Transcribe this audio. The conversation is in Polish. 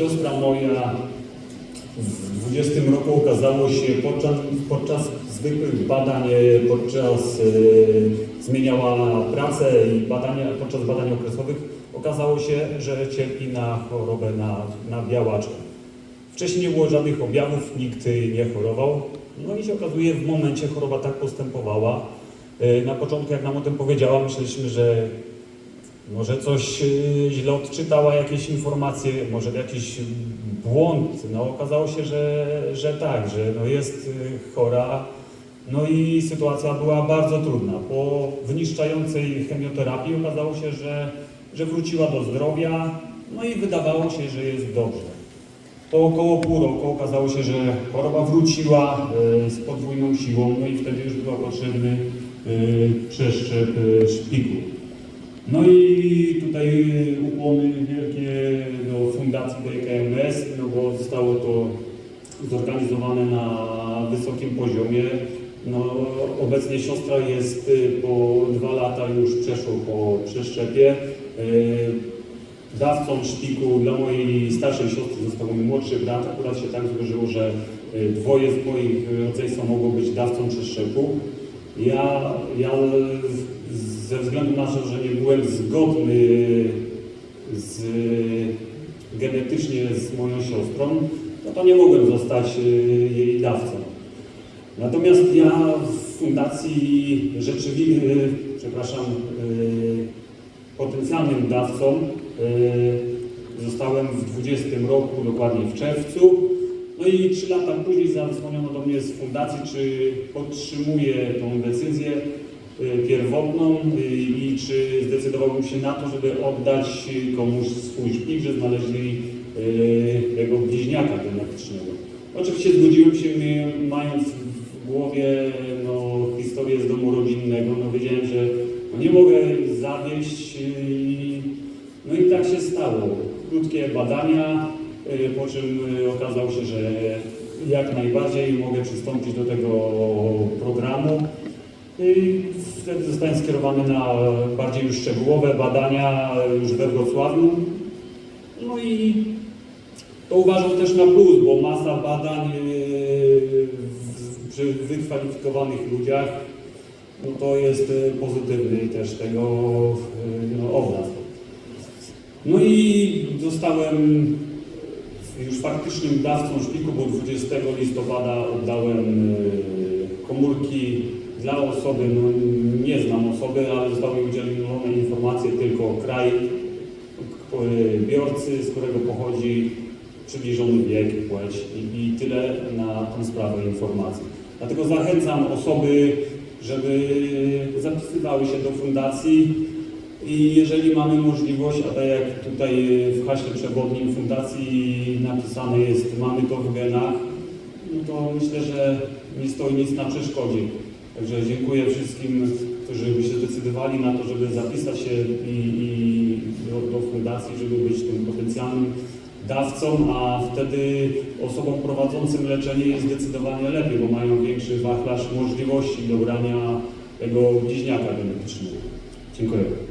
siostra moja w 20 roku okazało się podczas, podczas zwykłych badań, e, podczas e, zmieniała pracę i badania, podczas badań okresowych okazało się, że cierpi na chorobę na, na białaczkę. Wcześniej nie było żadnych objawów, nikt nie chorował. No i się okazuje, w momencie choroba tak postępowała. E, Na początku, jak nam o tym powiedziała, myśleliśmy, że może coś y, źle odczytała, jakieś informacje, może jakiś błąd. No okazało się, że, że tak, że no jest y, chora. No i sytuacja była bardzo trudna. Po wyniszczającej chemioterapii okazało się, że, że wróciła do zdrowia, no i wydawało się, że jest dobrze. Po około pół roku okazało się, że choroba wróciła y, z podwójną siłą, no i wtedy już był potrzebny przeszczep szpiku. No i tutaj ukłony wielkie do Fundacji DKMS, no bo zostało to zorganizowane na wysokim poziomie. No, obecnie siostra jest y, po dwa lata już przeszło po przeszczepie. Y, Dawcą szpiku dla mojej starszej siostry został mój młodszy brat. Akurat się tak złożyło, że y, dwoje z moich rodzeństwa mogło być dawcą przeszczepu. Ja, ja ze względu na to, że nie byłem zgodny z, genetycznie z moją siostrą, no to nie mogłem zostać y, jej dawcą. Natomiast ja w fundacji rzeczywiście, przepraszam, y, potencjalnym dawcą y, zostałem w 20 roku, dokładnie w czerwcu. No i trzy lata później zadzwoniono do mnie z fundacji, czy podtrzymuję tą decyzję pierwotną y, i czy zdecydowałbym się na to, żeby oddać komuś swój szpik, że znaleźli y, jego bliźniaka genetycznego. Oczywiście zgodziłem się, mając w głowie no, historię z domu rodzinnego, no wiedziałem, że no, nie mogę zawieść no i tak się stało. Krótkie badania, po czym okazało się, że jak najbardziej mogę przystąpić do tego programu. I wtedy zostałem skierowany na bardziej już szczegółowe badania już we Wrocławiu. No i to uważam też na plus, bo masa badań w- przy wykwalifikowanych ludziach no to jest y, pozytywny też tego no, obraz. No i zostałem już faktycznym dawcą szpiku, bo 20 listopada oddałem komórki dla osoby, no nie znam osoby, ale zostały udzielone informacje tylko kraj y, biorcy, z którego pochodzi przybliżony wiek, płeć i, i tyle na tą sprawę informacji. Dlatego zachęcam osoby, żeby zapisywały się do fundacji i jeżeli mamy możliwość, a tak jak tutaj w haśle przewodnim fundacji napisane jest mamy to w genach, no to myślę, że nie stoi nic na przeszkodzie. Także dziękuję wszystkim, którzy się zdecydowali na to, żeby zapisać się i, i do, do fundacji, żeby być tym potencjalnym dawcą, a wtedy osobom prowadzącym leczenie jest zdecydowanie lepiej, bo mają większy wachlarz możliwości dobrania tego bliźniaka genetycznego. Dziękuję.